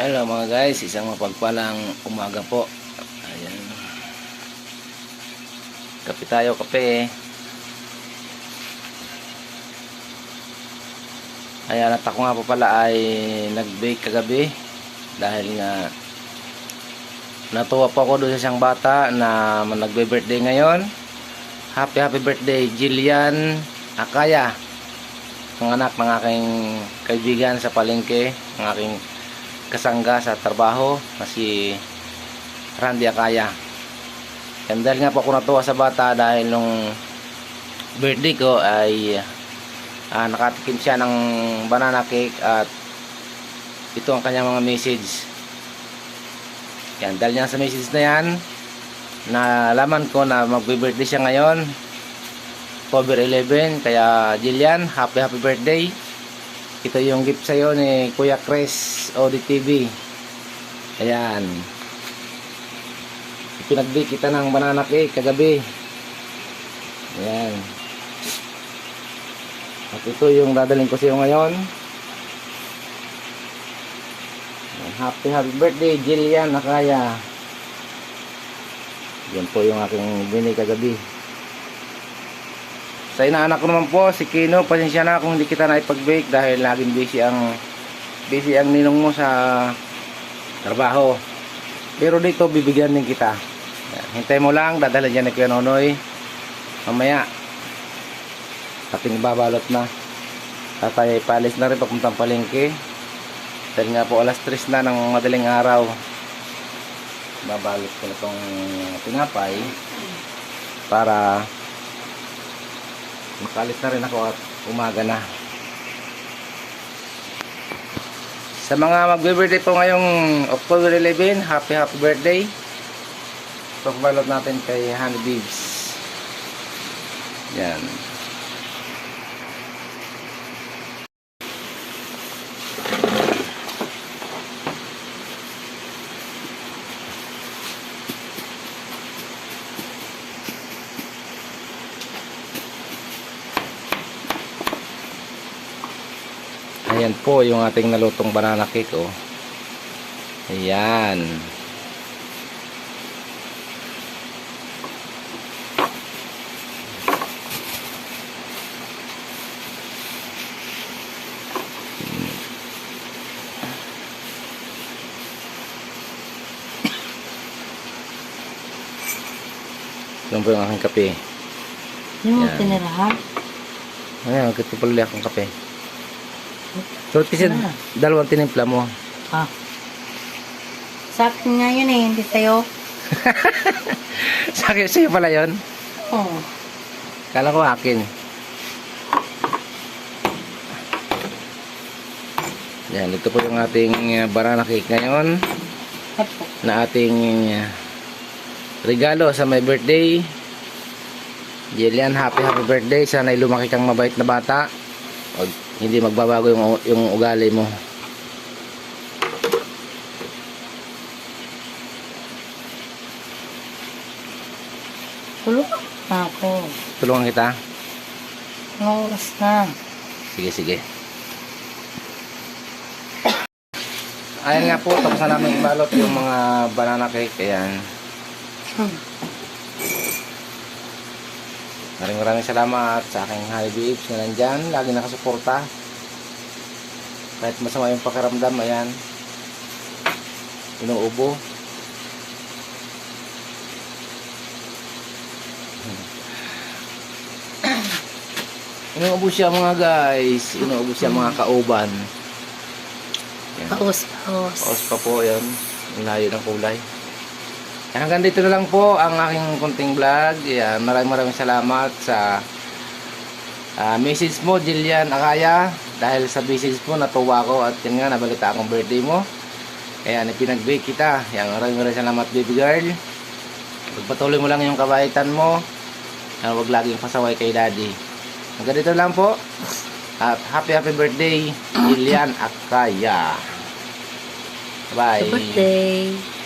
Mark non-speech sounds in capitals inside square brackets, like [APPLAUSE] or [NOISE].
Hello mga guys, isang mapagpalang umaga po. Ayan. Kape tayo, kape. Ayan, at ako nga po pala ay nag-bake kagabi. Dahil nga natuwa po ako doon sa isang bata na nagbe-birthday ngayon. Happy happy birthday Jillian Akaya. Ang anak ng aking kaibigan sa palengke, ng aking kasangga sa trabaho na si Randy Akaya. And dahil nga po ako natuwa sa bata dahil nung birthday ko ay ah, nakatikim siya ng banana cake at ito ang kanyang mga message. Yan, dahil niya sa message na yan, nalaman ko na magbe-birthday siya ngayon. October 11, kaya Jillian, happy happy birthday. Ito yung gift sa'yo ni Kuya Chris ODTV. Ayan. Pinag-bake kita ng banana cake kagabi. Ayan. At ito yung dadaling ko sa'yo ngayon. Happy happy birthday Jillian Nakaya. Yan po yung aking binigay kagabi. Sa inaanak ko naman po, si Kino, pasensya na kung hindi kita naipag-bake dahil laging busy ang busy ang ninong mo sa trabaho. Pero dito, bibigyan din kita. Hintay mo lang, dadala dyan ni Kuya Nonoy. Mamaya, ating babalot na. Tatay ay palis na rin papuntang palengke. Dahil nga po alas 3 na ng madaling araw. Babalot ko na itong tinapay para makalis na rin ako at umaga na. Sa mga magbe-birthday po ngayong October 11 happy happy birthday. Pagbalot natin kay Honey Bibs yan Ayan po yung ating nalutong banana cake oh. Ayan. Yan po yung aking kape. Yung Yan. tinirahan. Ayan, magkatipuli akong kape. So, kasi Ah. dalawang tinimpla mo. Ah. Sa akin nga yun eh, hindi sa'yo. [LAUGHS] Sa akin, sa'yo pala yun. Oo. Kala ko akin. Yan, ito po yung ating uh, banana cake ngayon na ating uh, regalo sa my birthday. Jillian, happy happy birthday. Sana lumaki kang mabait na bata. O, hindi magbabago yung, yung ugali mo. Tulog na ako. Tulungan kita. Anong oras na? Sige, sige. Ayan nga po, tapos na namin balot yung mga banana cake. Ayan. Hmm. Maraming maraming salamat sa aking honey babes na nandyan. Lagi nakasuporta. Kahit masama yung pakiramdam, ayan. Inuubo. Inuubo siya mga guys. Inuubo siya mga kauban. Ayan. Paus, paus. Paus pa po yan. Ang layo ng kulay. Hanggang dito na lang po ang aking kunting vlog. Yan, maraming maraming salamat sa ah, message mo, Jillian Akaya. Dahil sa message mo, natuwa ko at yan nga, nabalita akong birthday mo. Kaya pinag-bake kita. Yan, maraming maraming salamat, baby girl. Pagpatuloy mo lang yung kabaitan mo. Yan, huwag laging pasaway kay daddy. Hanggang dito lang po. At happy happy birthday, Jillian Akaya. Bye. Happy birthday.